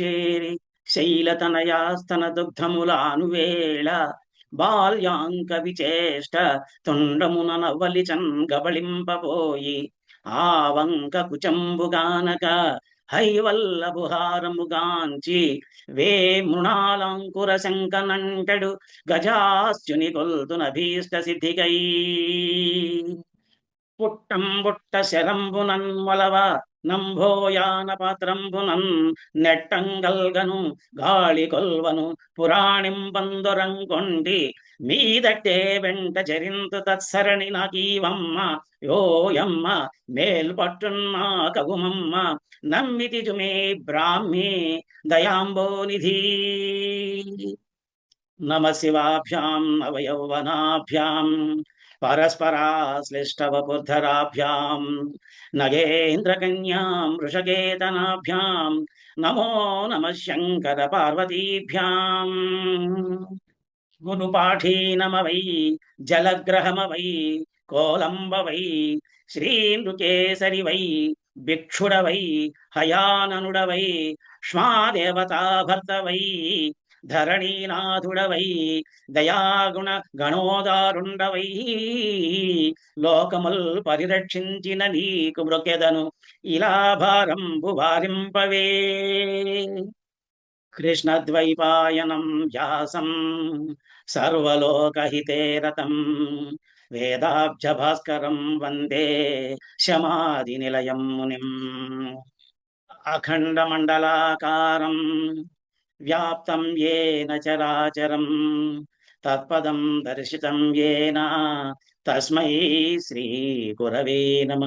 చేరి శైలతనయాస్తన దుగ్ధములానువేళ బాల్యాంక విచేష్ట తుండమున నవ్వలిచన్ గబళింపబోయి ఆ వంక కుచంబుగానక హైవల్లభుహారముగాంచి వే మృణాలంకుర శంకనంటడు గజాస్యుని గొల్తున భీష్ట సిద్ధికై. పుట్టం బుట్ట శరంబునన్మలవ నంభోయాన పాత్రంబునన్ నెట్టంగల్గను గాళి కొల్వను పురాణిం పురాణింబందురంకొండి మీదట్టే వెంట చరింతు తత్సరణి నాకీవమ్మ యోయమ్మ మేల్పట్టున్నా కగుమమ్మ నమ్మితి జుమే బ్రాహ్మి దయాంబోనిధి. నమ శివాభ్యాం నవయౌవనాభ్యాం. పరస్పరాశ్లిష్టవపుర్ధరాభ్యాం నగేంద్రకన్యాం వృషకేతనాభ్యాం నమో నమ శంకర పార్వతీభ్యాం గురుపాఠీనమవై జలగ్రహమవై కోలంబవై శ్రీనృకేసరి వై భిక్షుడవై హయాననుడవై ష్మాదేవతాభర్తవై ధరణీనాథుడవై దయాగుణ గణోదారుండవై లోకముల్ పరిరక్షించిన నీకు మృకెదను ఇలా భారంబు వారింపవే. కృష్ణద్వైపాయనం వ్యాసం సర్వలోకహితే రథం వేదాబ్జ భాస్కరం వందే శమాది నిలయం మునిం. అఖండమండలాకారం వ్యాప్తం ఏన చరాచరం తత్పదం దర్శితం ఏన తస్మై శ్రీ గురవే నమ.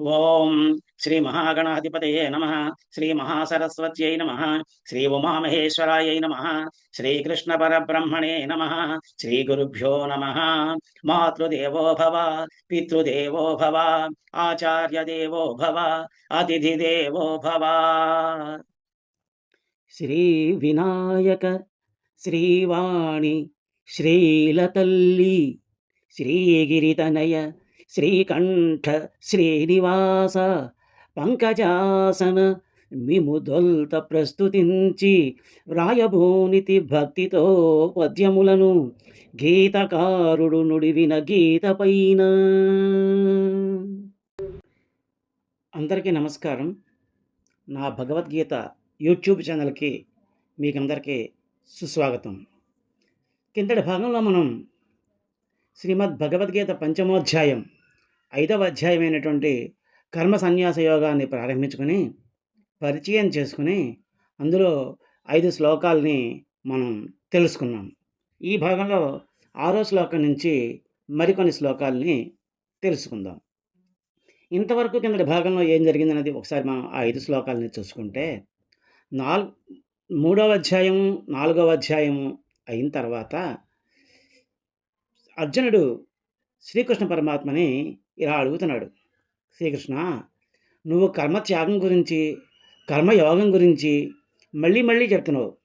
ఓం శ్రీ మహాగణాధిపతయే నమ శ్రీ మహాసరస్వత్యై నమ శ్రీ ఉమామహేశ్వరాయై నమ శ్రీకృష్ణ పరబ్రహ్మణే నమ శ్రీ గురుభ్యో నమ. మాతృదేవో భవ పితృదేవో భవ ఆచార్య దేవో భవ అతిథి దేవో భవ. శ్రీ వినాయక శ్రీవాణి శ్రీలతల్లి శ్రీగిరితనయ శ్రీకంఠ శ్రీనివాస పంకజాసన మిముదొల్త ప్రస్తుతించి వ్రాయభూనితి భక్తితో పద్యములను గీతకారుడు నుడివిన గీత పైన. అందరికీ నమస్కారం. నా భగవద్గీత యూట్యూబ్ ఛానల్కి మీకందరికీ సుస్వాగతం. కిందటి భాగంలో మనం శ్రీమద్ భగవద్గీత పంచమోధ్యాయం ఐదవ అధ్యాయమైనటువంటి కర్మ సన్యాస యోగాన్ని ప్రారంభించుకొని పరిచయం చేసుకుని అందులో ఐదు శ్లోకాలని మనం తెలుసుకున్నాం. ఈ భాగంలో ఆరో శ్లోకం నుంచి మరికొన్ని శ్లోకాలని తెలుసుకుందాం. ఇంతవరకు కిందటి భాగంలో ఏం జరిగిందనేది ఒకసారి మనం ఆ ఐదు శ్లోకాలని చూసుకుంటే నాలుగు మూడవ అధ్యాయం నాలుగవ అధ్యాయము అయిన తర్వాత అర్జునుడు శ్రీకృష్ణ పరమాత్మని ఇలా అడుగుతున్నాడు. శ్రీకృష్ణ నువ్వు కర్మ త్యాగం గురించి కర్మయోగం గురించి మళ్ళీ మళ్ళీ చెప్తున్నావు.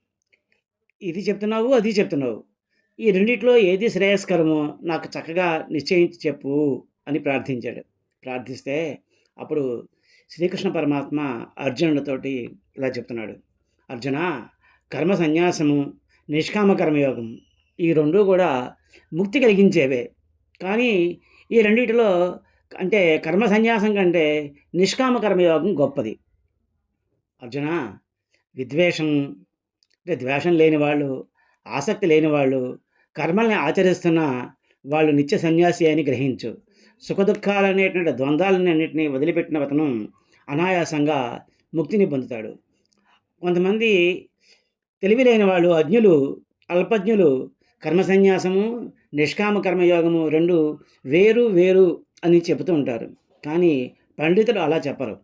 ఇది చెప్తున్నావు అది చెప్తున్నావు. ఈ రెండిట్లో ఏది శ్రేయస్కరమో నాకు చక్కగా నిశ్చయించి చెప్పు అని ప్రార్థించాడు. ప్రార్థిస్తే అప్పుడు శ్రీకృష్ణ పరమాత్మ అర్జునుడితోటి ఇలా చెప్తున్నాడు. అర్జున కర్మ సన్యాసము నిష్కామ కర్మయోగం ఈ రెండూ కూడా ముక్తి కలిగించేవే. కానీ ఈ రెండిటిలో అంటే కర్మ సన్యాసం కంటే నిష్కామ కర్మయోగం గొప్పది. అర్జున విద్వేషం అంటే ద్వేషం లేని వాళ్ళు ఆసక్తి లేని వాళ్ళు కర్మల్ని ఆచరిస్తున్న వాళ్ళు నిత్య సన్యాసి అని గ్రహించు. సుఖదుఖాలు అనేటువంటి ద్వంద్వాలన్నింటినీ వదిలిపెట్టిన అతను అనాయాసంగా ముక్తిని పొందుతాడు. కొంతమంది తెలివి లేని వాళ్ళు అజ్ఞులు అల్పజ్ఞులు కర్మ సన్యాసము నిష్కామ కర్మయోగము రెండు వేరు వేరు అని చెబుతూ ఉంటారు. కానీ పండితులు అలా చెప్పరు.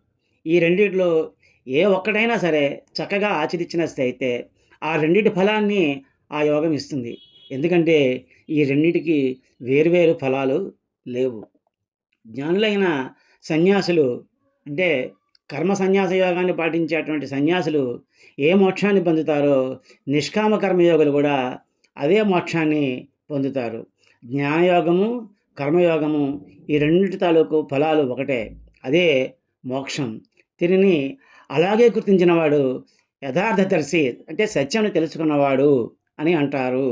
ఈ రెండిట్లో ఏ ఒక్కటైనా సరే చక్కగా ఆచరించినస్తే ఆ రెండిటి ఫలాన్ని ఆ యోగం ఇస్తుంది. ఎందుకంటే ఈ రెండిటికి వేరువేరు ఫలాలు లేవు. జ్ఞానులైన సన్యాసులు అంటే కర్మ సన్యాస యోగాన్ని పాటించేటువంటి సన్యాసులు ఏ మోక్షాన్ని పొందుతారో నిష్కామ కర్మయోగులు కూడా అదే మోక్షాన్ని పొందుతారు. జ్ఞానయోగము కర్మయోగము ఈ రెండింటి తాలూకు ఫలాలు ఒకటే అదే మోక్షం. దీనిని అలాగే గుర్తించినవాడు యథార్థదర్శి అంటే సత్యాన్ని తెలుసుకున్నవాడు అని అంటారు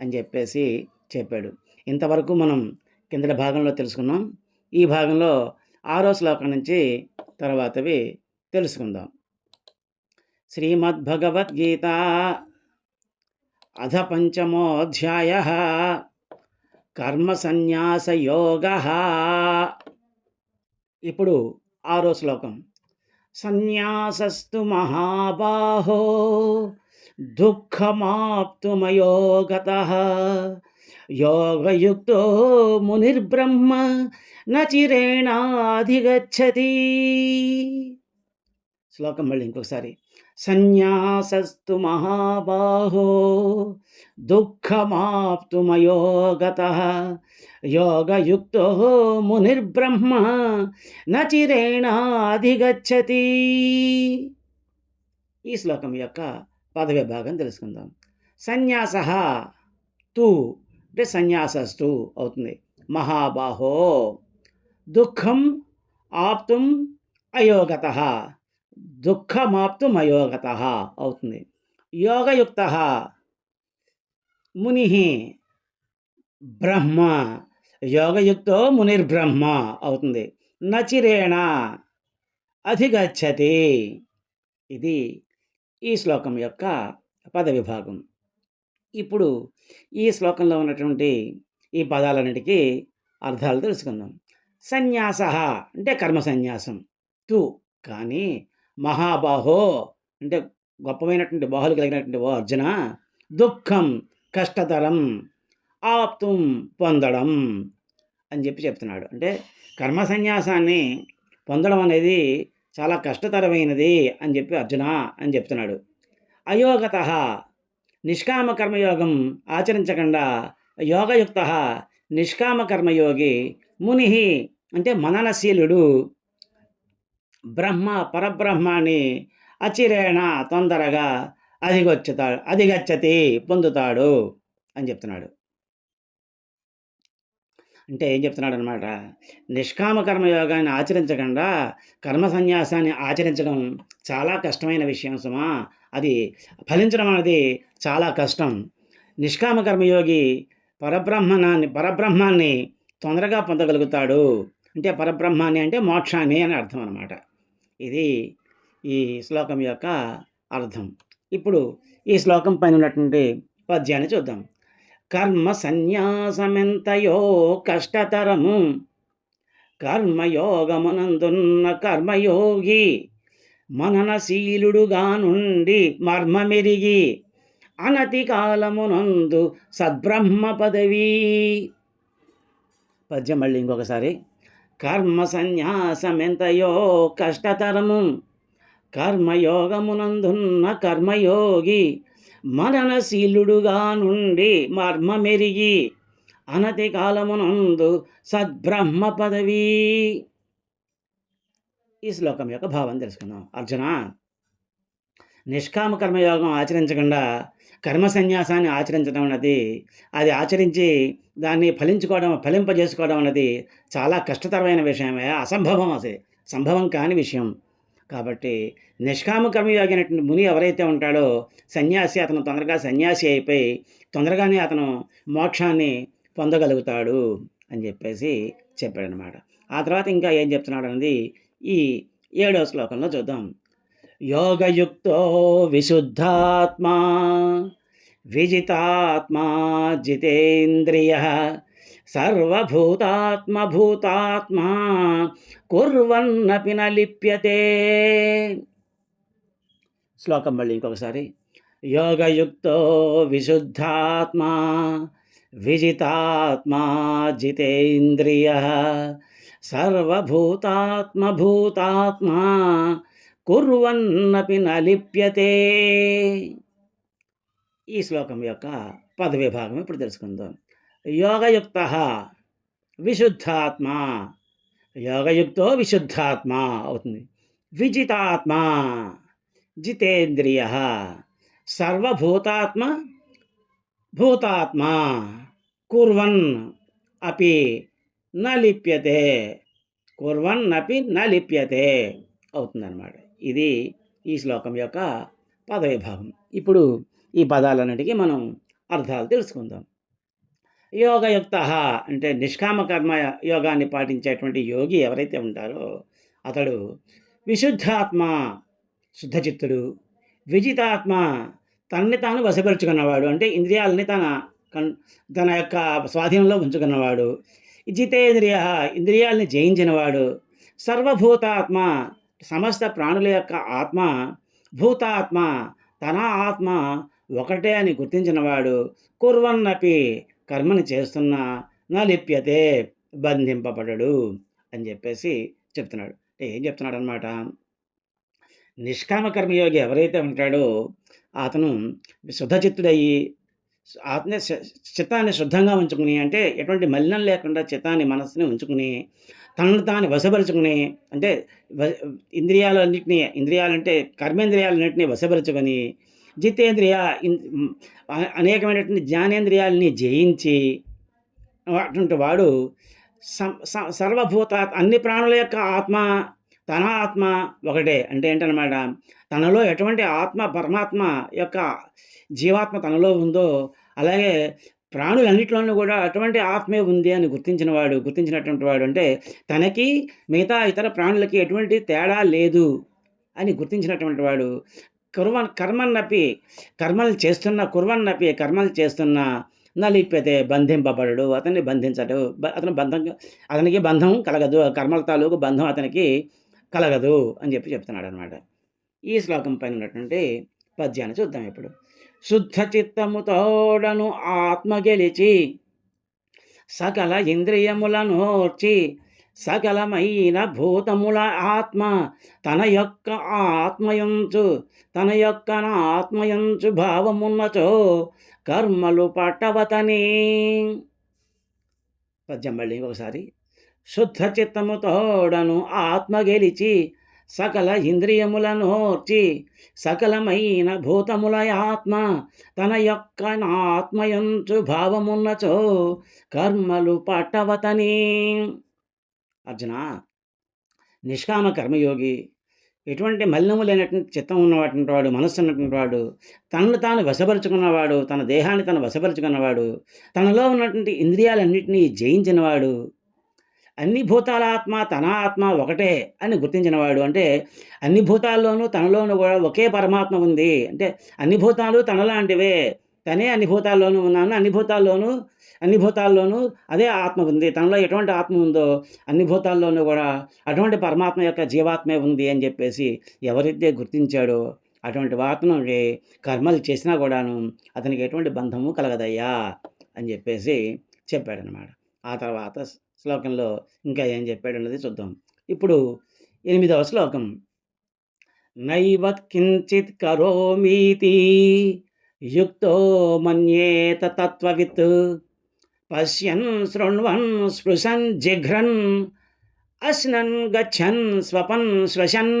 అని చెప్పేసి చెప్పాడు. ఇంతవరకు మనం కిందటి భాగంలో తెలుసుకున్నాం. ఈ భాగంలో ఆరో శ్లోకం నుంచి తర్వాతవి తెలుసుకుందాం. శ్రీమద్భగవద్గీత అధ పంచమోధ్యాయ కర్మ ఇప్పుడు ఆరో శ్లోకం. సన్యాసస్తు మహాబాహో దుఃఖమాప్తుమయోగత. యోగయుక్తో మునిర్బ్రహ్మ నచిరేణాధిగచ్చతి. శ్లోకం మళ్ళీ ఇంకొకసారి. సన్యాసస్తు మహాబాహో దుఃఖమాప్తుమయోగత యోగయుక్తో మునిర్బ్రహ్మ నచిరేణాధిగచ్చతి. ఈ శ్లోకం యొక్క పదవి భాగం తెలుసుకుందాం. సన్యాస తు అంటే సన్యాసస్తు అవుతుంది. మహాబాహో దుఃఖం ఆప్తుం అయోగత. దుఃఖమాప్తుం అయోగత అవుతుంది. యోగయుక్త ముని బ్రహ్మ. యోగయుక్తో మునిర్బ్రహ్మ అవుతుంది. నచిరేణ అధిగచ్చతి. ఇది ఈ శ్లోకం యొక్క పద విభాగం ఇప్పుడు ఈ శ్లోకంలో ఉన్నటువంటి ఈ పదాలన్నిటికీ అర్థాలు తెలుసుకుందాం. సన్యాస అంటే కర్మ సన్యాసం తు కానీ మహాబాహో అంటే గొప్పమైనటువంటి బాహులు కలిగినటువంటి ఓ అర్జున దుఃఖం కష్టతరం ఆప్తుం పొందడం అని చెప్పి చెప్తున్నాడు. అంటే కర్మ సన్యాసాన్ని పొందడం అనేది చాలా కష్టతరమైనది అని చెప్పి అర్జున అని చెప్తున్నాడు. అయోగత నిష్కామ కర్మయోగం ఆచరించకుండా యోగయుక్త నిష్కామ కర్మయోగి ముని అంటే మననశీలుడు. బ్రహ్మ పరబ్రహ్మాన్ని అచిరేణ తొందరగా అధిగొచ్చుతాడు అధిగచ్చతి పొందుతాడు అని చెప్తున్నాడు. అంటే ఏం చెప్తున్నాడు అనమాట నిష్కామ కర్మయోగాన్ని ఆచరించకుండా కర్మ సన్యాసాన్ని ఆచరించడం చాలా కష్టమైన విషయం సుమా. అది ఫలించడం అనేది చాలా కష్టం. నిష్కామ కర్మయోగి పరబ్రహ్మణాన్ని పరబ్రహ్మాన్ని తొందరగా పొందగలుగుతాడు. అంటే పరబ్రహ్మాన్ని అంటే మోక్షాన్ని అని అర్థం అనమాట ఇది ఈ శ్లోకం యొక్క అర్థం. ఇప్పుడు ఈ శ్లోకం పైన ఉన్నటువంటి పద్యాన్ని చూద్దాం. కర్మ సన్యాసమెంతయో కష్టతరము కర్మయోగమునందున్న కర్మయోగి మననశీలుడుగానుండి మర్మమెరిగి అనతి కాలమునందు సద్బ్రహ్మ పదవి. పద్యం మళ్ళీ ఇంకొకసారి. కర్మ సన్యాసమెంతయో కష్టతరము కర్మయోగమునందున్న కర్మయోగి మరణశీలుడుగా నుండి మర్మమెరిగి అనతి కాలమునందు సద్బ్రహ్మ పదవి. ఈ శ్లోకం యొక్క భావం తెలుసుకుందాం. అర్జున నిష్కామ కర్మయోగం ఆచరించకుండా కర్మ సన్యాసాన్ని ఆచరించడం అన్నది అది ఆచరించి దాన్ని ఫలించుకోవడం ఫలింపజేసుకోవడం అన్నది చాలా కష్టతరమైన విషయమే అసంభవం అసలు సంభవం కాని విషయం. కాబట్టి నిష్కామ కర్మయోగి అయినటువంటి ముని ఎవరైతే ఉంటాడో సన్యాసి అతను తొందరగా సన్యాసి అయిపోయి తొందరగానే అతను మోక్షాన్ని పొందగలుగుతాడు అని చెప్పేసి చెప్పాడనమాట ఆ తర్వాత ఇంకా ఏం చెప్తున్నాడు అన్నది ఈ ఏడవ శ్లోకంలో చూద్దాం. యోగయుక్తో విశుద్ధాత్మా విజితాత్మా జితేంద్రియ సర్వభూతాత్మభూతాత్మా కుర్వన్నపి నలిప్యతే. లిప్యతే శ్లోకం మళ్ళీ ఇంకొకసారి. యోగయుక్తో విశుద్ధాత్మా విజితాత్మా జితేంద్రియ సర్వభూతాత్మభూతాత్మా కుర్వన్నపి న లిప్యతే ఈ శ్లోకం యొక్క పదవిభాగం ఇప్పుడు తెలుసుకుందాం యోగయుక్త విశుద్ధాత్మ యోగయుక్తో విశుద్ధాత్మ అవుతుంది. విజితాత్మ జితేంద్రియ సర్వభూతాత్మ భూతాత్మ కుర్వన్ అపి న లిప్యతే కుర్వన్ నపి న లిప్యతే అవుతుందన్నమాట. ఇది ఈ శ్లోకం యొక్క పదవిభాగం. ఇప్పుడు ఈ పదాలన్నిటికీ మనం అర్థాలు తెలుసుకుందాం. యోగయుక్త అంటే నిష్కామ కర్మ యోగాన్ని పాటించేటువంటి యోగి ఎవరైతే ఉంటారో అతడు విశుద్ధాత్మ శుద్ధచిత్తుడు విజితాత్మ తనని తాను వశపరుచుకున్నవాడు అంటే ఇంద్రియాలని తన కన్ తన యొక్క స్వాధీనంలో ఉంచుకున్నవాడు జితేంద్రియ ఇంద్రియాలని జయించినవాడు సర్వభూతాత్మ సమస్త ప్రాణుల యొక్క ఆత్మ భూతాత్మ తన ఆత్మ ఒకటే అని గుర్తించినవాడు కుర్వన్నపి కర్మని చేస్తున్నా నా లిప్యతే బంధింపబడడు అని చెప్పేసి చెప్తున్నాడు. ఏం చెప్తున్నాడు అనమాట నిష్కామ కర్మయోగి ఎవరైతే ఉంటాడో అతను శుద్ధచిత్తుడయ్యి ఆత్మ చిత్తాన్ని శుద్ధంగా ఉంచుకుని అంటే ఎటువంటి మలినం లేకుండా చిత్తాన్ని మనస్సుని ఉంచుకుని తనను తాను వశపరుచుకుని అంటే వ- ఇంద్రియాలన్నింటినీ ఇంద్రియాలంటే కర్మేంద్రియాలన్నింటినీ వశపరుచుకొని జితేంద్రియ అనేకమైనటువంటి జ్ఞానేంద్రియాలని జయించి అటువంటి వాడు సం- సర్వభూత అన్ని ప్రాణుల యొక్క ఆత్మ తన ఆత్మ ఒకటే. అంటే ఏంటనమాట తనలో ఎటువంటి ఆత్మ పరమాత్మ యొక్క జీవాత్మ తనలో ఉందో అలాగే ప్రాణులన్నిటిలోనూ కూడా అటువంటి ఆత్మే ఉంది అని గుర్తించిన వాడు గుర్తించినటువంటి వాడు అంటే తనకి మిగతా ఇతర ప్రాణులకి ఎటువంటి తేడా లేదు అని గుర్తించినటువంటి వాడు. కుర్వ కర్మన్నపి కర్మలు చేస్తున్న కుర్వన్నపి కర్మలు చేస్తున్న నలిపితే బంధింపబడడు అతన్ని బంధించడు. అతను బంధం అతనికి బంధం కలగదు. కర్మల తాలూకు బంధం అతనికి కలగదు అని చెప్పి చెప్తున్నాడు అనమాట ఈ శ్లోకం పైన ఉన్నటువంటి పద్యాన్ని చూద్దాం ఇప్పుడు. శుద్ధ చిత్తముతోడను ఆత్మ గెలిచి సకల ఇంద్రియములను ఓర్చి సకలమైన భూతముల ఆత్మ తన యొక్క ఆత్మయంచు తన యొక్క ఆత్మయంచు భావమున్నచో కర్మలు పట్టవతని. పద్యం మళ్ళీ ఒకసారి శుద్ధ చిత్తముతోడను ఆత్మ గెలిచి సకల ఇంద్రియములనోర్చి సకలమైన భూతముల ఆత్మ తన యొక్క ఆత్మయంచు భావమున్నచో కర్మలు పట్టవతని. అర్జున నిష్కామ కర్మయోగి ఎటువంటి మలినము లేనటువంటి చిత్తం ఉన్నటువంటి వాడు మనస్సు ఉన్నటువంటి వాడు తనను తాను వశపరుచుకున్నవాడు తన దేహాన్ని తను వశపరుచుకున్నవాడు తనలో ఉన్నటువంటి ఇంద్రియాలన్నింటినీ జయించినవాడు అన్ని భూతాల ఆత్మ తన ఆత్మ ఒకటే అని గుర్తించినవాడు అంటే అన్ని భూతాల్లోనూ తనలోనూ కూడా ఒకే పరమాత్మ ఉంది. అంటే అన్ని భూతాలు తనలాంటివే. తనే అన్ని భూతాల్లోనూ ఉన్నాను. అన్ని భూతాల్లోనూ అన్ని భూతాల్లోనూ అదే ఆత్మ ఉంది. తనలో ఎటువంటి ఆత్మ ఉందో అన్ని భూతాల్లోనూ కూడా అటువంటి పరమాత్మ యొక్క జీవాత్మే ఉంది అని చెప్పేసి ఎవరైతే గుర్తించాడో అటువంటి ఆత్మకి కర్మలు చేసినా కూడాను అతనికి ఎటువంటి బంధము కలగదయ్యా అని చెప్పేసి చెప్పాడనమాట ఆ తర్వాత శ్లోకంలో ఇంకా ఏం చెప్పాడు అన్నది చూద్దాం. ఇప్పుడు ఎనిమిదవ శ్లోకం. నైవ కించిత్ కరోమీతి యుక్తో మన్యేత తత్వవిత్ పశ్యన్ శృణ్వన్ స్పృశన్ జిఘ్రన్ అశ్నన్ గచ్చన్ స్వపన్ శ్వశన్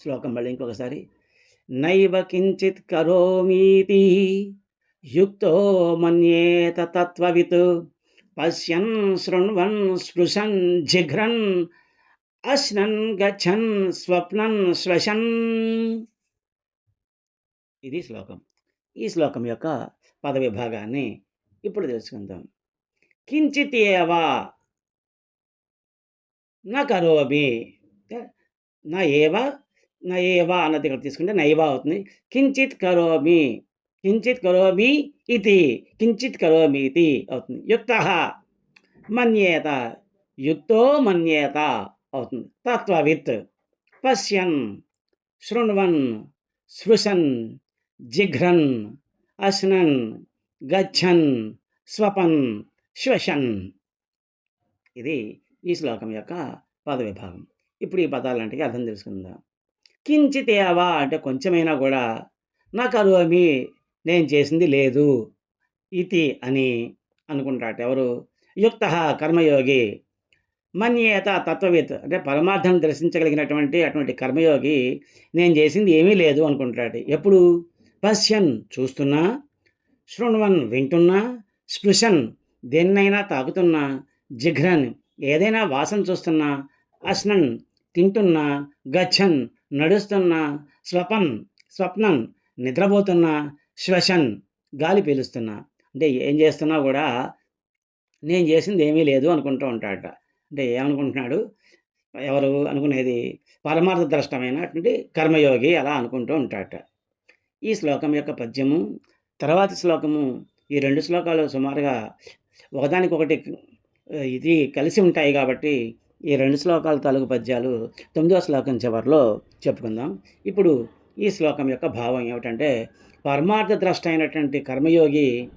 శ్లోకం మళ్ళీ ఇంకొకసారి. నైవ కించిత్ కరోమీతి యుక్తో మన్యేత తత్వవిత్ పశ్యన్ శృణ్వన్ స్పృశన్ జిఘ్రన్ అశ్నన్ గచ్చన్ స్వప్నన్ శ్వశన్ ఇది శ్లోకం. ఈ శ్లోకం యొక్క పద విభాగాన్ని ఇప్పుడు తెలుసుకుందాం. కించిత్ ఏవా నా కరోమి. నా ఏవా నా ఏవా అన్నది ఇక్కడ తీసుకుంటే నైవా అవుతుంది. కించిత్ కరోమి. కించిత్ కరోమి ఇది కించిత్ కరోమి ఇది అవుతుంది. యుక్త మన్యేత యుక్తో మన్యేత అవుతుంది. తత్వవిత్ పశ్యన్ శృణ్వన్ స్పృశన్ జిఘ్రన్ అశ్నన్ గచ్చన్ స్వపన్ శ్వశన్. ఇది ఈ శ్లోకం యొక్క పద విభాగం ఇప్పుడు ఈ పదాలంటికి అర్థం తెలుసుకుందాం. కించితేవా అంటే కొంచెమైనా కూడా నా కరోమి నేను చేసింది లేదు ఇది అని అనుకుంటాట ఎవరు? యుక్త కర్మయోగి. మన్యేత తత్వవేత్త అంటే పరమార్థం దర్శించగలిగినటువంటి అటువంటి కర్మయోగి నేను చేసింది ఏమీ లేదు అనుకుంటాడు. ఎప్పుడు? పశ్యన్ చూస్తున్నా శృణ్వన్ వింటున్నా స్పృశన్ దేన్నైనా తాకుతున్నా జిఘ్రన్ ఏదైనా వాసన చూస్తున్నా అస్నన్ తింటున్నా గచ్చన్ నడుస్తున్నా స్వపన్ స్వప్నం నిద్రపోతున్నా శ్వసన్ గాలి పీలుస్తున్నా. అంటే ఏం చేస్తున్నా కూడా నేను చేసింది ఏమీ లేదు అనుకుంటూ ఉంటాడట. అంటే ఏమనుకుంటున్నాడు? ఎవరు అనుకునేది? పరమార్థ ద్రష్టమైనటువంటి కర్మయోగి అలా అనుకుంటూ ఉంటాడట. ఈ శ్లోకం యొక్క పద్యము తర్వాతి శ్లోకము ఈ రెండు శ్లోకాలు సుమారుగా ఒకదానికొకటి ఇది కలిసి ఉంటాయి కాబట్టి ఈ రెండు శ్లోకాల తాలూకు పద్యాలు తొమ్మిదో శ్లోకం చివరిలో చెప్పుకుందాం. ఇప్పుడు ఈ శ్లోకం యొక్క భావం ఏమిటంటే పరమార్థ ద్రష్ట అయినటువంటి కర్మయోగి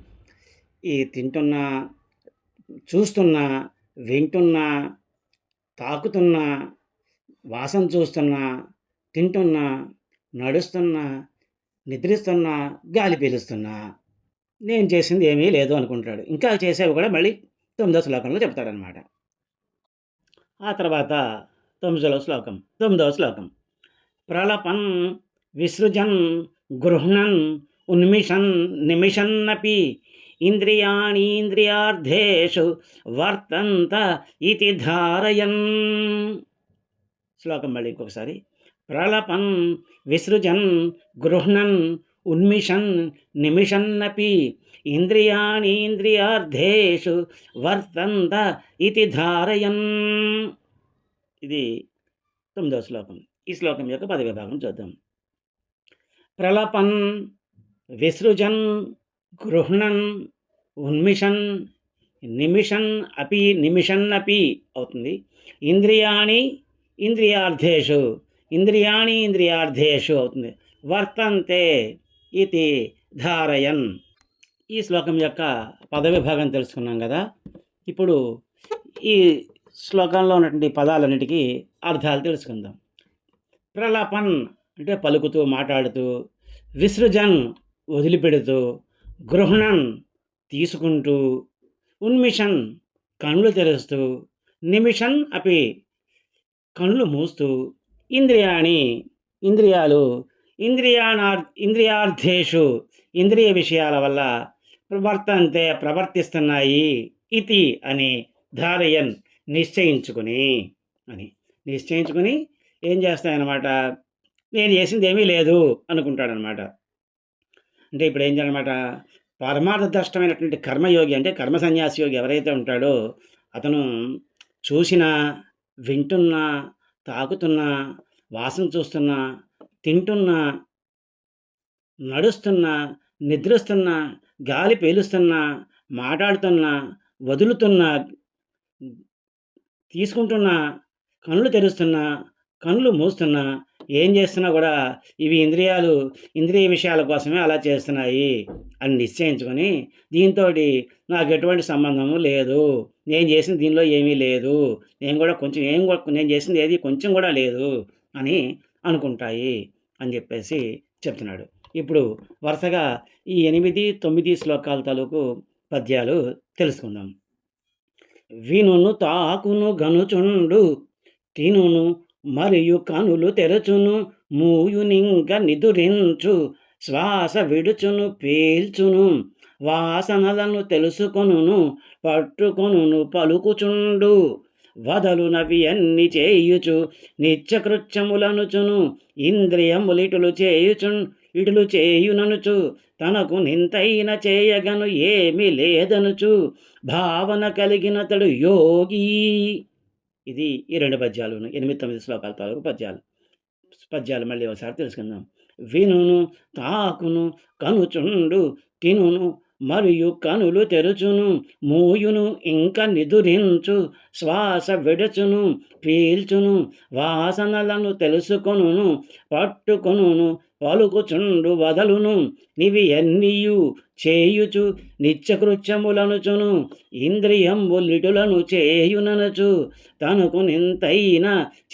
ఈ తింటున్నా చూస్తున్నా వింటున్నా తాకుతున్నా వాసన చూస్తున్నా తింటున్నా నడుస్తున్నా నిద్రిస్తున్నా గాలి పీలుస్తున్నా నేను చేసింది ఏమీ లేదు అనుకుంటాడు. ఇంకా చేసేవి కూడా మళ్ళీ తొమ్మిదో శ్లోకంలో చెప్తాడనమాట ఆ తర్వాత తొమ్మిదవ శ్లోకం తొమ్మిదవ శ్లోకం. ప్రలపన్ విసృజన్ గృహ్ణన్ ఉన్మిషన్ నిమిషన్నపి ఇంద్రియాణీంద్రియార్థేషు వర్తంత ఇది ధారయన్. శ్లోకం మళ్ళీ ఇంకొకసారి. ప్రళపన్ విసృజన్ గృహ్ణన్ ఉన్మిషన్ నిమిషన్నపి ఇంద్రియాణీంద్రియార్థేషు వర్తంత ఇది ధారయన్. ఇది తొమ్మిదవ శ్లోకం. ఈ శ్లోకం యొక్క పదవిభాగం చూద్దాం. ప్రలపన్ విసృజన్ గృహణన్ ఉన్మిషన్ నిమిషన్ అపి నిమిషన్ అపి అవుతుంది. ఇంద్రియాణి ఇంద్రియార్థేషు ఇంద్రియాణి ఇంద్రియార్థేషు అవుతుంది. వర్తంతే ఇది ధారయన్. ఈ శ్లోకం యొక్క పదవిభాగం తెలుసుకున్నాం కదా. ఇప్పుడు ఈ శ్లోకంలో ఉన్నటువంటి పదాలన్నిటికీ అర్థాలు తెలుసుకుందాం. ప్రలపన్ అంటే పలుకుతూ మాట్లాడుతూ విసృజన్ వదిలిపెడుతూ గృహణన్ తీసుకుంటూ ఉన్మిషన్ కళ్ళు తెరుస్తూ నిమిషన్ అపి కళ్ళు మూస్తూ ఇంద్రియాణి ఇంద్రియాలు ఇంద్రియాణార్ ఇంద్రియార్థేషు ఇంద్రియ విషయాల వల్ల ప్రవర్తంతే ప్రవర్తిస్తున్నాయి ఇతి అని ధారయన్ నిశ్చయించుకుని అని. నిశ్చయించుకుని ఏం చేస్తాయన్నమాట? నేను చేసింది ఏమీ లేదు అనుకుంటాడనమాట. అంటే ఇప్పుడు ఏం చేయాలన్నమాట? పరమార్థదృష్టమైనటువంటి కర్మయోగి అంటే కర్మ సన్యాసి యోగి ఎవరైతే ఉంటాడో అతను చూసినా వింటున్నా తాకుతున్నా వాసన చూస్తున్నా తింటున్నా నడుస్తున్నా నిద్రిస్తున్నా గాలి పేలుస్తున్నా మాట్లాడుతున్నా వదులుతున్నా తీసుకుంటున్నా కనులు తెరుస్తున్నా కనులు మూస్తున్నా ఏం చేస్తున్నా కూడా ఇవి ఇంద్రియాలు ఇంద్రియ విషయాల కోసమే అలా చేస్తున్నాయి అని నిశ్చయించుకొని దీంతో నాకు ఎటువంటి సంబంధము లేదు. నేను చేసిన దీనిలో ఏమీ లేదు. నేను కూడా కొంచెం ఏం కూడా నేను చేసింది ఏది కొంచెం కూడా లేదు అని అనుకుంటాయి అని చెప్పేసి చెప్తున్నాడు. ఇప్పుడు వరుసగా ఈ ఎనిమిది తొమ్మిది శ్లోకాల తాలూకు పద్యాలు తెలుసుకుందాం. వినును తాకును గనుచుండు తినును మరియు కనులు తెరచును మూయునింక నిదురించు శ్వాస విడుచును పీల్చును వాసనలను తెలుసుకొనును పట్టుకొనును పలుకుచుండు. వదలునవి అన్ని చేయుచు నిత్యకృత్యములనుచును ఇంద్రియములిటులు చేయుచున్ ఇటులు చేయుననుచు తనకు నింతైన చేయగను ఏమి లేదనుచు భావన కలిగినతడు యోగి. ఇది ఈ రెండు పద్యాలు ఎనిమిది తొమ్మిది శ్లోకాల తాలూకు పద్యాలు. పద్యాలు మళ్ళీ ఒకసారి తెలుసుకుందాం. వినును తాకును కనుచుండు తినును మరియు కనులు తెరుచును మూయును ఇంకా నిదురించు శ్వాస విడచును పీల్చును వాసనలను తెలుసుకొనును పట్టుకొనును పలుకుచుండు వదలును. నివి ఎన్నియు చేయుచు నిత్యకృత్యములనుచును ఇంద్రియంబులిటులను చేయుననుచు. తనకు నింతైన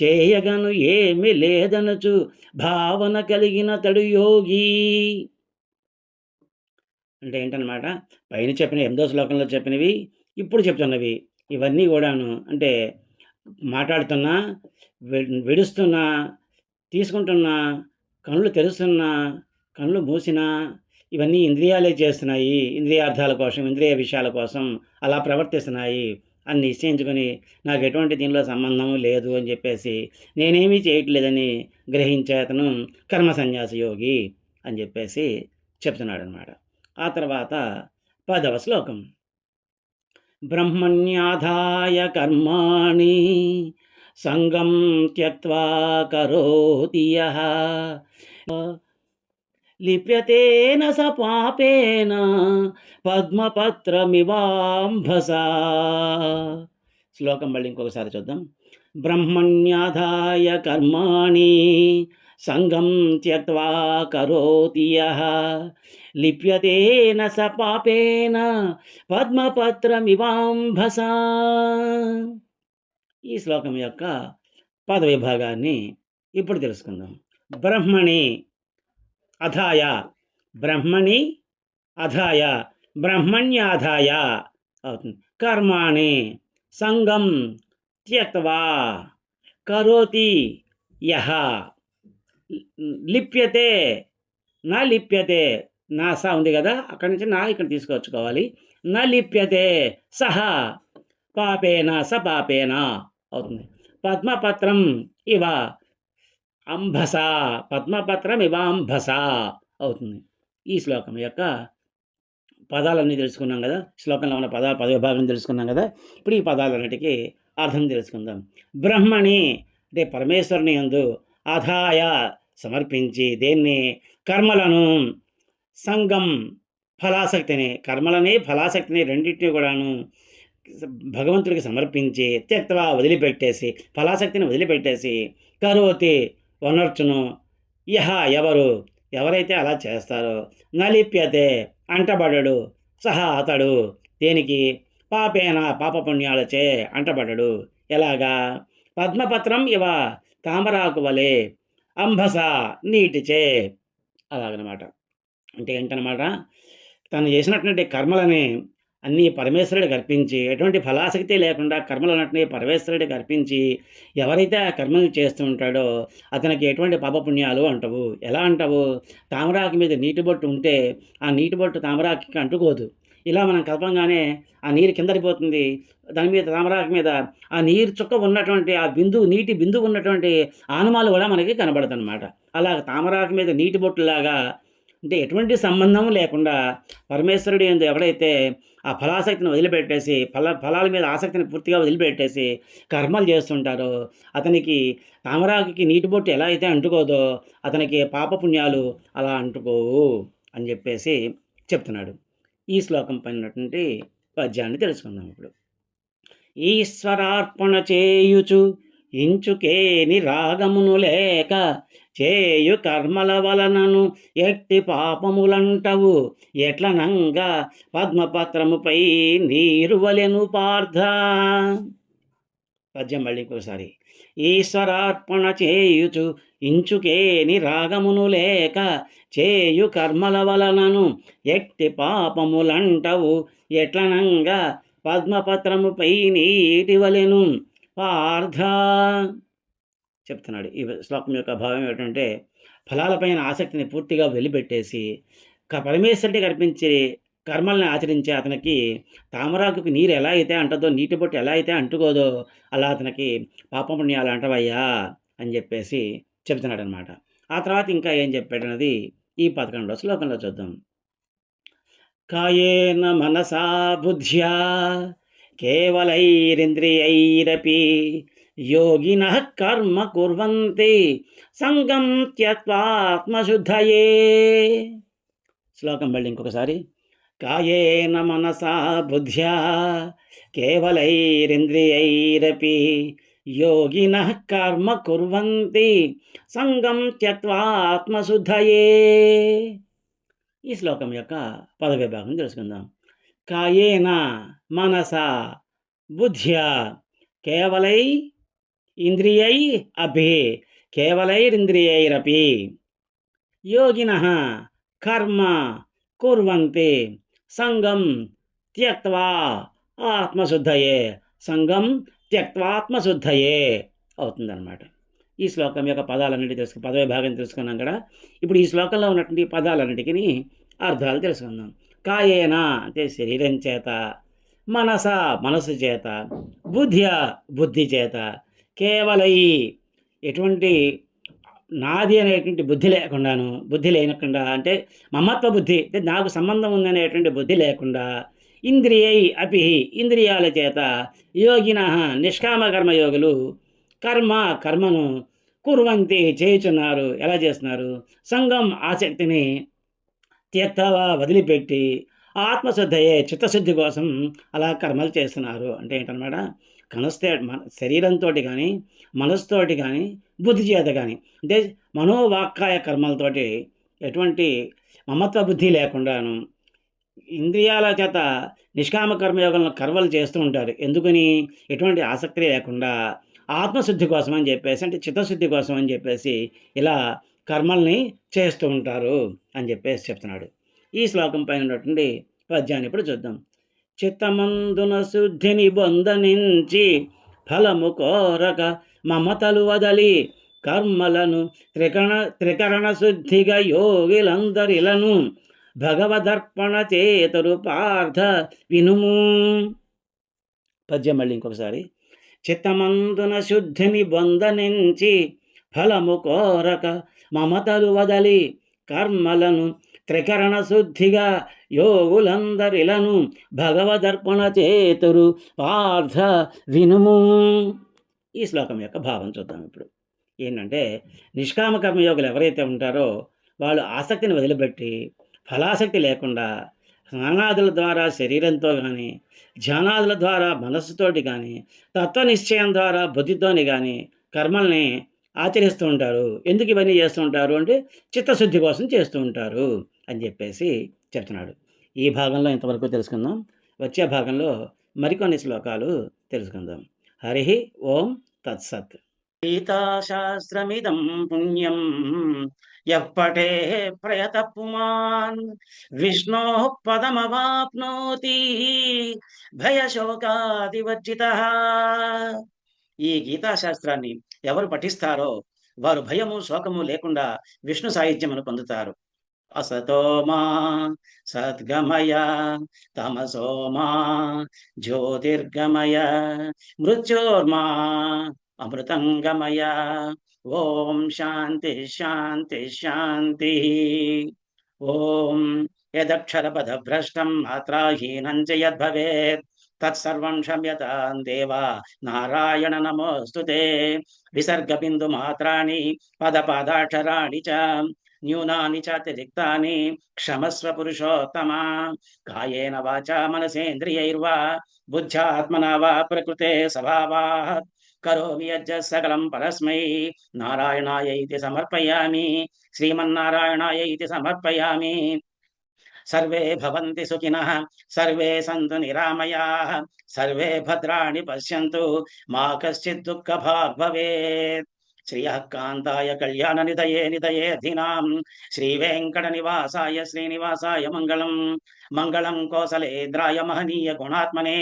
చేయగను ఏమి లేదనుచు భావన కలిగిన తడు యోగి. అంటే ఏంటనమాట పైన చెప్పిన ఎనిమిదో శ్లోకంలో చెప్పినవి ఇప్పుడు చెప్తున్నవి. ఇవన్నీ కూడాను అంటే మాట్లాడుతున్నా విడుస్తున్నా తీసుకుంటున్నా కళ్ళు తెరుస్తున్నా కళ్ళు మూసినా ఇవన్నీ ఇంద్రియాలే చేస్తున్నాయి. ఇంద్రియార్థాల కోసం ఇంద్రియ విషయాల కోసం అలా ప్రవర్తిస్తున్నాయి. అని నిశ్చయించుకొని నాకు ఎటువంటి దీనిలో సంబంధం లేదు అని చెప్పేసి నేనేమీ చేయట్లేదని గ్రహించే అతను కర్మ సన్యాస యోగి అని చెప్పేసి చెప్తున్నాడు అనమాట ఆ తర్వాత పదవ శ్లోకం. బ్రహ్మణ్యాధాయ కర్మాణి సంగం త్యక్వా కరోతి యః. లిప్యతేన స పాపేన పద్మపత్రమివాంభసా. శ్లోకం మళ్ళీ ఇంకొకసారి చూద్దాం. బ్రహ్మణ్యాధాయ కర్మాణి సంగం త్యక్వా కరోతి యః. లిప్యతేన స పాపేన పద్మపత్రమివాంభసా. ఈ శ్లోకం యొక్క పదవిభాగాన్ని ఇప్పుడు తెలుసుకుందాం. బ్రహ్మణి అధాయ బ్రహ్మణి అధాయ బ్రహ్మణ్యాధాయ అవుతుంది. కర్మాణి సంగం త్యక్వా కరోతి యహ లిప్యతే నా లిప్యతే నా సా ఉంది కదా అక్కడి నుంచి నా ఇక్కడ తీసుకొచ్చుకోవాలి నా లిప్యతే సహ పాపేన స పాపేన అవుతుంది. పద్మపత్రం ఇవ అంభస పద్మపత్రం ఇవ అంభస అవుతుంది. ఈ శ్లోకం యొక్క పదాలన్నీ తెలుసుకున్నాం కదా? శ్లోకంలో ఉన్న పదాలు పదవిభాగం తెలుసుకున్నాం కదా? ఇప్పుడు ఈ పదాలన్నిటికీ అర్థం తెలుసుకుందాం. బ్రహ్మణి అంటే పరమేశ్వరుని యందు ఆదాయ సమర్పించి దేన్ని? కర్మలను. సంగం ఫలాసక్తిని కర్మలని ఫలాసక్తిని రెండింటిని కూడాను భగవంతుడికి సమర్పించి త్యక్తవా వదిలిపెట్టేసి ఫలాసక్తిని వదిలిపెట్టేసి కరోతి వనర్చును యహ ఎవరు ఎవరైతే అలా చేస్తారో నలిప్యతే అంటబడడు సహా అతడు దేనికి పాపేన పాపపుణ్యాలచే అంటబడడు ఎలాగా? పద్మపత్రం ఇవ తామరాకు వలె అంబస నీటిచే అలాగనమాట. అంటే ఏంటనమాట తను చేసినటువంటి కర్మలని అన్నీ పరమేశ్వరుడికి అర్పించి ఎటువంటి ఫలాసక్తి లేకుండా కర్మలన్నింటినీ పరమేశ్వరుడికి అర్పించి ఎవరైతే ఆ కర్మలు చేస్తూ ఉంటాడో అతనికి ఎటువంటి పాపపుణ్యాలు అంటవు. ఎలా అంటావు? తామరాకు మీద నీటి బొట్టు ఉంటే ఆ నీటి బొట్టు తామరాకి అంటుకోదు. ఇలా మనం కలపంగానే ఆ నీరు కిందడిపోతుంది దాని మీద తామరాకు మీద ఆ నీరు చుక్క ఉన్నటువంటి ఆ బిందువు నీటి బిందువు ఉన్నటువంటి ఆనమాలు కూడా మనకి కనబడదన్నమాట. అలా తామరాకు మీద నీటి బొట్టులాగా అంటే ఎటువంటి సంబంధం లేకుండా పరమేశ్వరుడు ఎందు ఎవడైతే ఆ ఫలాసక్తిని వదిలిపెట్టేసి ఫల ఫలాల మీద ఆసక్తిని పూర్తిగా వదిలిపెట్టేసి కర్మలు చేస్తుంటారో అతనికి తామరాకి నీటి బొట్టు ఎలా అయితే అంటుకోదో అతనికి పాపపుణ్యాలు అలా అంటుకోవు అని చెప్పేసి చెప్తున్నాడు. ఈ శ్లోకం పైనటువంటి పద్యాన్ని తెలుసుకుందాం ఇప్పుడు. ఈశ్వరార్పణ చేయుచు ఇంచుకేని రాగమును లేక చేయు కర్మల వలనను ఎట్టి పాపములంటవు. ఎట్లనంగా పద్మపత్రముపై నీరు వలెను పార్థ. పద్యం మళ్ళీ ఇంకోసారి. ఈశ్వరార్పణ చేయుచు ఇంచుకేని రాగమును లేక చేయు కర్మల వలనను ఎట్టి పాపములంటవు. ఎట్లనంగా పద్మపత్రముపై నీటి వలెను పార్థ. చెప్తున్నాడు. ఈ శ్లోకం యొక్క భావం ఏమిటంటే ఫలాలపైన ఆసక్తిని పూర్తిగా వెలిపెట్టేసి క- పరమేశ్వరుడికి అర్పించే కర్మల్ని ఆచరించే అతనికి తామరాకుకి నీరు ఎలా అయితే అంటదో నీటి బొట్టు ఎలా అయితే అంటుకోదో అలా అతనికి పాపపుణ్యాలు అంటవయ్యా అని చెప్పేసి చెప్తున్నాడు అనమాట ఆ తర్వాత ఇంకా ఏం చెప్పాడన్నది ఈ పథకంలో శ్లోకంలో చూద్దాం. కాయేన మనసా బుద్ధ్యా కేవలైరింద్రియైరపి యోగిన కర్మ కుర్వంతి సంగం త్యత్వాత్మశుద్ధయే శ్లోకం వెళ్ళి ఇంకొకసారి. కాయేన మనసా బుద్ధ్యా కేవలైరింద్రియైరపి యోగిన కర్మ కుర్వంతి సంగం త్యక్వాత్మశుద్ధయే ఈ శ్లోకం యొక్క పదవిభాగం తెలుసుకుందాం. కాయేన మనస బుద్ధ్యా కేవలై ఇంద్రియై అభి కేవలైరింద్రియైరపి. యోగిన కర్మ కుర్వంతి సంగం త్యక్వా ఆత్మశుద్ధయే సంగం త్యక్వాత్మశుద్ధయే అవుతుందన్నమాట. ఈ శ్లోకం యొక్క పదాలన్నిటి తెలుసుకు పదవి భాగం తెలుసుకున్నాం కదా. ఇప్పుడు ఈ శ్లోకంలో ఉన్నటువంటి పదాలన్నిటికీ అర్థాలు తెలుసుకుందాం. కాయేనా అంటే శరీరం చేత మనస మనసు చేత బుద్ధ్య బుద్ధి చేత కేవలై ఎటువంటి నాది అనేటువంటి బుద్ధి లేకుండాను బుద్ధి లేనకుండా అంటే మమత్వ బుద్ధి అంటే నాకు సంబంధం ఉందనేటువంటి బుద్ధి లేకుండా ఇంద్రియై అపి ఇంద్రియాల చేత యోగిన నిష్కామ కర్మయోగులు కర్మ కర్మను కుర్వంతి చేయుచున్నారు. ఎలా చేస్తున్నారు? సంఘం ఆసక్తిని తీర్థవా వదిలిపెట్టి ఆత్మశుద్ధయే చిత్తశుద్ధి కోసం అలా కర్మలు చేస్తున్నారు. అంటే ఏంటన్నమాట కనస్తే మన శరీరంతో కానీ మనసుతోటి కానీ బుద్ధి చేత కానీ అంటే మనోవాక్కాయ కర్మలతోటి ఎటువంటి మమత్వ బుద్ధి లేకుండాను ఇంద్రియాల చేత నిష్కామ కర్మయోగంలో కర్మలు చేస్తూ ఉంటారు. ఎందుకని? ఎటువంటి ఆసక్తి లేకుండా ఆత్మశుద్ధి కోసం అని చెప్పేసి అంటే చిత్తశుద్ధి కోసం అని చెప్పేసి ఇలా కర్మల్ని చేస్తూ ఉంటారు అని చెప్పేసి చెప్తున్నాడు. ఈ శ్లోకం పైన ఉన్నటువంటి పద్యాన్ని ఇప్పుడు చూద్దాం. చిత్తమందున శుద్ధిని బొందనించి ఫలము కోరక మమతలు వదలి కర్మలను త్రికరణ త్రికరణ శుద్ధిగా యోగిలందరిలను భగవదర్పణ చేతరు పార్థ వినుము. పద్యం మళ్ళీ ఇంకొకసారి. చిత్తమందున శుద్ధిని బొందనించి ఫలము కోరక మమతలు వదలి కర్మలను త్రికరణ శుద్ధిగా యోగులందరిలను భగవదర్పణ చేతురు పార్థ వినుము. ఈ శ్లోకం యొక్క భావం చూద్దాం ఇప్పుడు. ఏంటంటే నిష్కామ కర్మయోగులు ఎవరైతే ఉంటారో వాళ్ళు ఆసక్తిని వదిలిపెట్టి ఫలాసక్తి లేకుండా స్నానాదుల ద్వారా శరీరంతో కానీ ధ్యానాదుల ద్వారా మనస్సుతోటి కానీ తత్వ నిశ్చయం ద్వారా బుద్ధితోని కానీ కర్మల్ని ఆచరిస్తూ ఉంటారు. ఎందుకు ఇవన్నీ చేస్తూ ఉంటారు అంటే చిత్తశుద్ధి కోసం చేస్తూ ఉంటారు. అని చెప్పేసి చెప్తున్నాడు. ఈ భాగంలో ఇంతవరకు తెలుసుకుందాం. వచ్చే భాగంలో మరికొన్ని శ్లోకాలు తెలుసుకుందాం. హరి ఓం తత్సత్. గీతాశాస్త్రమిదం పుణ్యం. ఎప్పటే ప్రయత పుమాన్ విష్ణో పదమవాప్నోతి. భయశోకాదివర్జిత. ఈ గీతాశాస్త్రాన్ని ఎవరు పఠిస్తారో వారు భయము శోకము లేకుండా విష్ణు సాహిత్యమును పొందుతారు. असतो मा सद्गमय तमसो मा ज्योतिर्गमय मृत्योर्मा अमृतङ्गमय ॐ शान्ति शान्ति शान्तिः ॐ यदक्षरपदभ्रष्टं मात्राहीनं च यद्भवेत् तत्सर्वं क्षम्यतां देवा नारायण नमोऽस्तु ते विसर्गबिन्दुमात्राणि पदपादाक्षराणि च న్యూనాని చాతి రిక్తాని క్షమస్వ పురుషోత్తమ కాయేన వాచా మనసేంద్రియైర్వా బుద్ధ్యాత్మనా వా ప్రకృతే స్వభావాత్. కరోమి యజ్జ సకలం పరస్మై నారాయణాయ ఇది సమర్పయామి శ్రీమన్నారాయణాయ ఇది సమర్పయామి. సర్వే భవంతి సుఖినః సర్వే సంతు నిరామయాః సర్వే భద్రాణి పశ్యంతు మా కశ్చిత్ దుఃఖభాగ్ భవేత్ శ్రియః కాంతాయ కళ్యాణ నిధయే నిధయే ధినాం శ్రీ వెంకట నివాసాయ శ్రీనివాసాయ మంగళం. మంగళం కోసలేంద్రాయ మహనీయ గుణాత్మనే.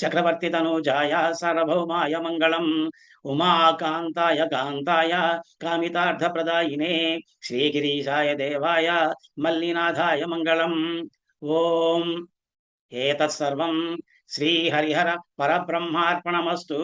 చక్రవర్తి తనూజాయ సార్వభౌమాయ మంగళం. ఉమాకాంతాయ కాంతాయ కామితార్థప్రదాయినే. శ్రీగిరీశాయ దేవాయ మల్లినాథాయ మంగళం. ఓం ఏతత్సర్వం. శ్రీహరిహర పరబ్రహ్మార్పణమస్తు.